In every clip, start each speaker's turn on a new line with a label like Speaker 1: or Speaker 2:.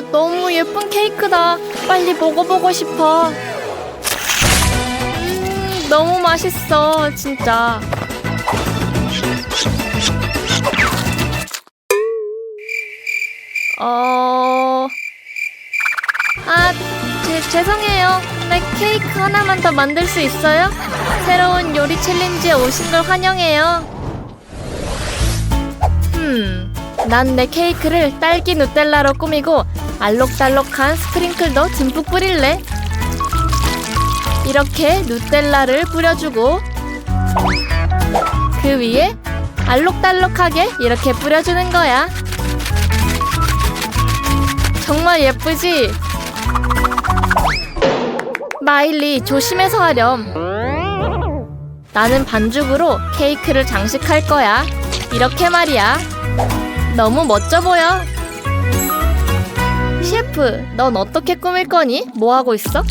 Speaker 1: 와, 너무 예쁜 케이크다. 빨리 먹어보고 싶어. 음, 너무 맛있어, 진짜. 어... 아, 제, 죄송해요. 나 케이크 하나만 더 만들 수 있어요? 새로운 요리 챌린지에 오신 걸 환영해요. 음, 난 내 케이크를 딸기 누텔라로 꾸미고 알록달록한 스프링클도 듬뿍 뿌릴래. 이렇게 누텔라를 뿌려주고 그 위에 알록달록하게 이렇게 뿌려주는 거야. 정말 예쁘지? 마일리 조심해서 하렴. 나는 반죽으로 케이크를 장식할 거야. 이렇게 말이야. 너무 멋져 보여. 셰프, 넌 어떻게 꾸밀 거니? 뭐 하고 있어?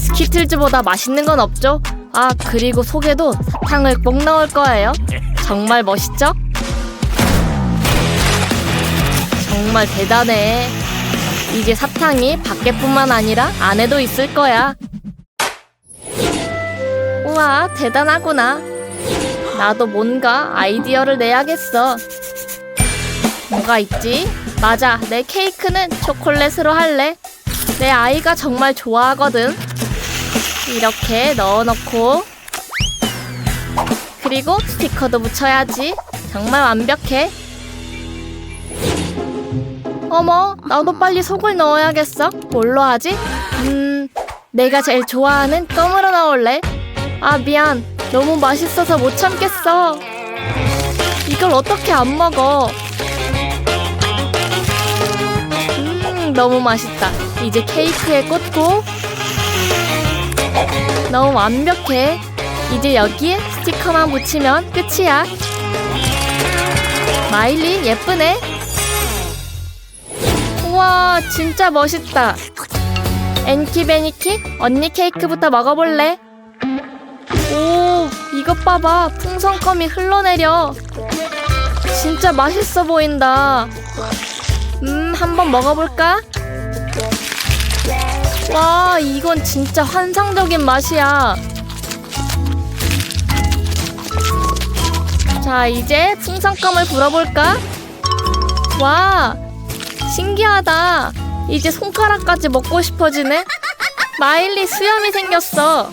Speaker 1: 스키틀즈보다 맛있는 건 없죠? 아, 그리고 속에도 사탕을 꼭 넣을 거예요. 정말 멋있죠? 정말 대단해. 이제 사탕이 밖에뿐만 아니라 안에도 있을 거야. 우와, 대단하구나. 나도 뭔가 아이디어를 내야겠어. 뭐가 있지? 맞아, 내 케이크는 초콜릿으로 할래. 내 아이가 정말 좋아하거든. 이렇게 넣어놓고 그리고 스티커도 붙여야지. 정말 완벽해. 어머, 나도 빨리 속을 넣어야겠어. 뭘로 하지? 음, 내가 제일 좋아하는 껌으로 넣을래. 아, 미안. 너무 맛있어서 못 참겠어. 이걸 어떻게 안 먹어? 너무 맛있다. 이제 케이크에 꽂고. 너무 완벽해. 이제 여기에 스티커만 붙이면 끝이야. 마일리 예쁘네. 우와, 진짜 멋있다. 엔키 베니키, 언니 케이크부터 먹어볼래? 오, 이것 봐봐. 풍선껌이 흘러내려. 진짜 맛있어 보인다. 음, 한번 먹어볼까? 와, 이건 진짜 환상적인 맛이야. 자, 이제 풍선껌을 불어볼까? 와, 신기하다. 이제 손가락까지 먹고 싶어지네. 마일리 수염이 생겼어.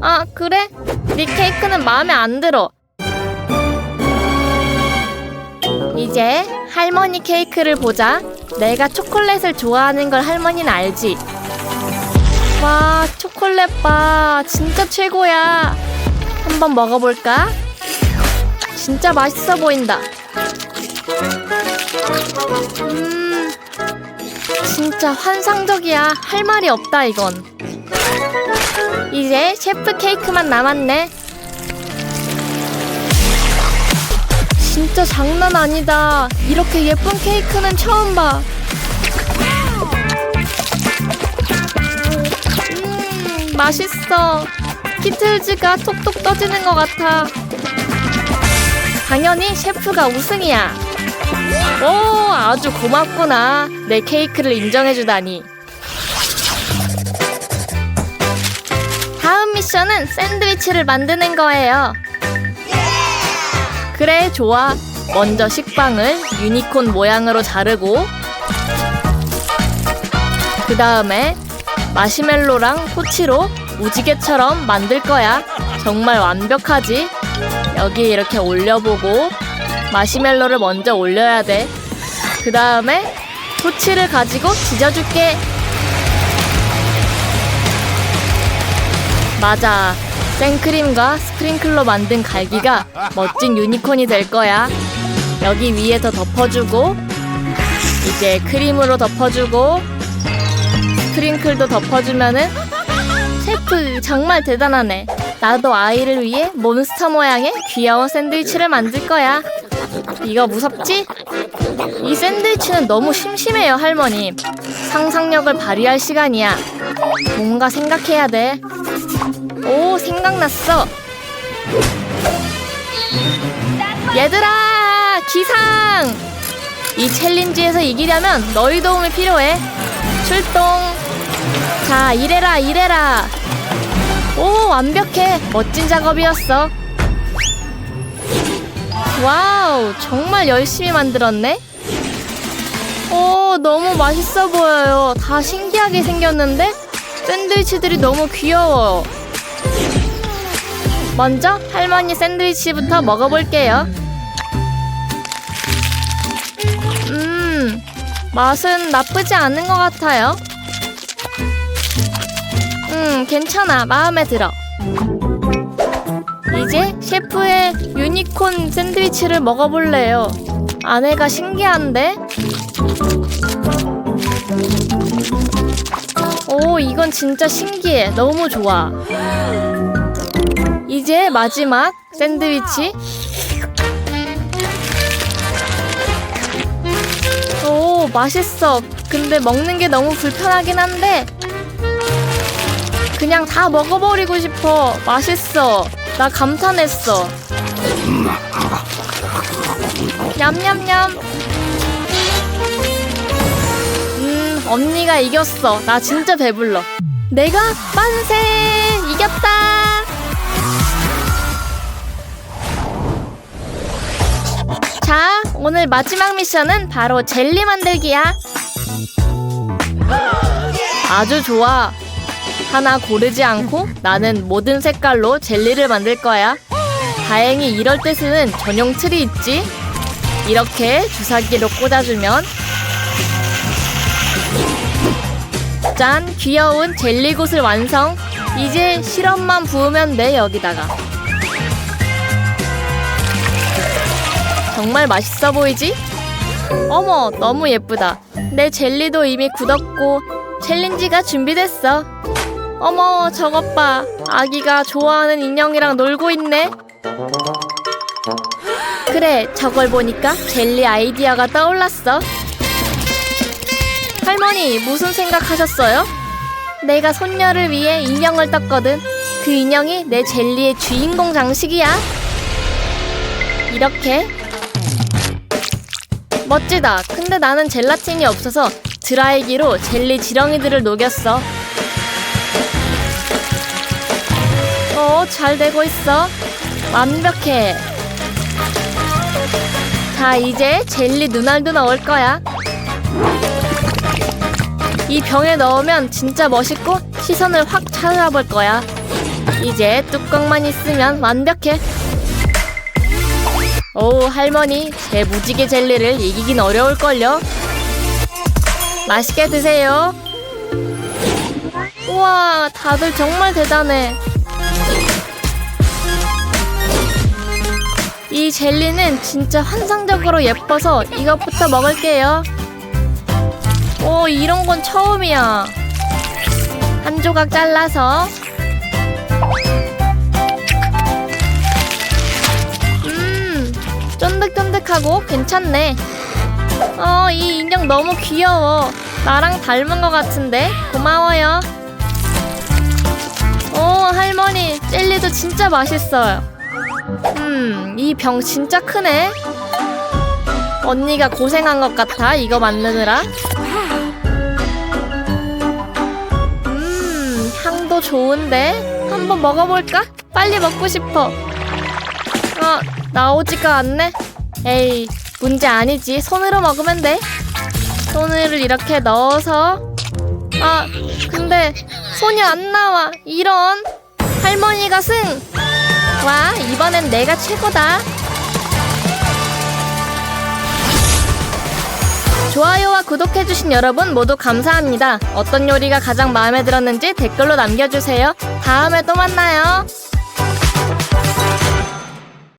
Speaker 1: 아, 그래? 네 케이크는 마음에 안 들어. 이제 할머니 케이크를 보자. 내가 초콜릿을 좋아하는 걸 할머니는 알지? 와, 초콜릿 바 진짜 최고야. 한번 먹어볼까? 진짜 맛있어 보인다. 음, 진짜 환상적이야. 할 말이 없다, 이건. 이제 셰프 케이크만 남았네. 진짜 장난 아니다. 이렇게 예쁜 케이크는 처음 봐. 음, 맛있어. 키틀즈가 톡톡 떠지는 것 같아. 당연히 셰프가 우승이야. 오, 아주 고맙구나. 내 케이크를 인정해주다니. 다음 미션은 샌드위치를 만드는 거예요. 그래, 좋아. 먼저 식빵을 유니콘 모양으로 자르고, 그 다음에 마시멜로랑 토치로 무지개처럼 만들 거야. 정말 완벽하지? 여기 이렇게 올려보고, 마시멜로를 먼저 올려야 돼. 그 다음에 토치를 가지고 지져줄게. 맞아. 생크림과 스프링클로 만든 갈기가 멋진 유니콘이 될 거야. 여기 위에 더 덮어주고, 이제 크림으로 덮어주고, 스프링클도 덮어주면은 셰프 정말 대단하네. 나도 아이를 위해 몬스터 모양의 귀여운 샌드위치를 만들 거야. 이거 무섭지? 이 샌드위치는 너무 심심해요, 할머니. 상상력을 발휘할 시간이야. 뭔가 생각해야 돼. 오, 생각났어. 얘들아, 기상! 이 챌린지에서 이기려면 너희 도움이 필요해. 출동. 자, 이래라, 이래라. 오, 완벽해. 멋진 작업이었어. 와우, 정말 열심히 만들었네. 오, 너무 맛있어 보여요. 다 신기하게 생겼는데? 샌드위치들이 너무 귀여워요. 먼저 할머니 샌드위치부터 먹어볼게요. 음, 맛은 나쁘지 않은 것 같아요. 음, 괜찮아. 마음에 들어. 이제 셰프의 유니콘 샌드위치를 먹어볼래요. 안에가 신기한데? 오, 이건 진짜 신기해. 너무 좋아. 이제 마지막 샌드위치. 오, 맛있어. 근데 먹는 게 너무 불편하긴 한데, 그냥 다 먹어버리고 싶어. 맛있어. 나 감탄했어. 냠냠냠. 음, 언니가 이겼어. 나 진짜 배불러. 내가 만세! 이겼다! 자, 오늘 마지막 미션은 바로 젤리 만들기야. 아주 좋아. 하나 고르지 않고 나는 모든 색깔로 젤리를 만들 거야. 다행히 이럴 때 쓰는 전용 틀이 있지. 이렇게 주사기로 꽂아주면 짠! 귀여운 젤리굿을 완성! 이제 시럽만 부으면 돼 여기다가 정말 맛있어 보이지? 어머 너무 예쁘다. 내 젤리도 이미 굳었고 챌린지가 준비됐어. 어머 저것 봐 아기가 좋아하는 인형이랑 놀고 있네. 그래 저걸 보니까 젤리 아이디어가 떠올랐어. 할머니 무슨 생각하셨어요? 내가 손녀를 위해 인형을 떴거든. 그 인형이 내 젤리의 주인공 장식이야. 이렇게 멋지다 근데 나는 젤라틴이 없어서 드라이기로 젤리 지렁이들을 녹였어 어, 잘 되고 있어. 완벽해. 자, 이제 젤리 눈알도 넣을 거야. 이 병에 넣으면 진짜 멋있고 시선을 확 찾아볼 거야. 이제 뚜껑만 있으면 완벽해. 오, 할머니, 제 무지개 젤리를 이기긴 어려울걸요. 맛있게 드세요. 우와, 다들 정말 대단해. 이 젤리는 진짜 환상적으로 예뻐서 이것부터 먹을게요. 오, 이런 건 처음이야. 한 조각 잘라서. 쫀득쫀득하고 괜찮네. 어, 이 인형 너무 귀여워. 나랑 닮은 것 같은데? 고마워요. 오, 할머니, 젤리도 진짜 맛있어요. 음, 이 병 진짜 크네. 언니가 고생한 것 같아, 이거 만드느라. 음, 향도 좋은데? 한번 먹어볼까? 빨리 먹고 싶어. 아, 나오지가 않네. 에이, 문제 아니지. 손으로 먹으면 돼. 손을 이렇게 넣어서. 아, 근데 손이 안 나와. 이런. 할머니가 승! 와, 이번엔 내가 최고다. 좋아요와 구독해주신 여러분 모두 감사합니다. 어떤 요리가 가장 마음에 들었는지 댓글로 남겨주세요. 다음에 또 만나요.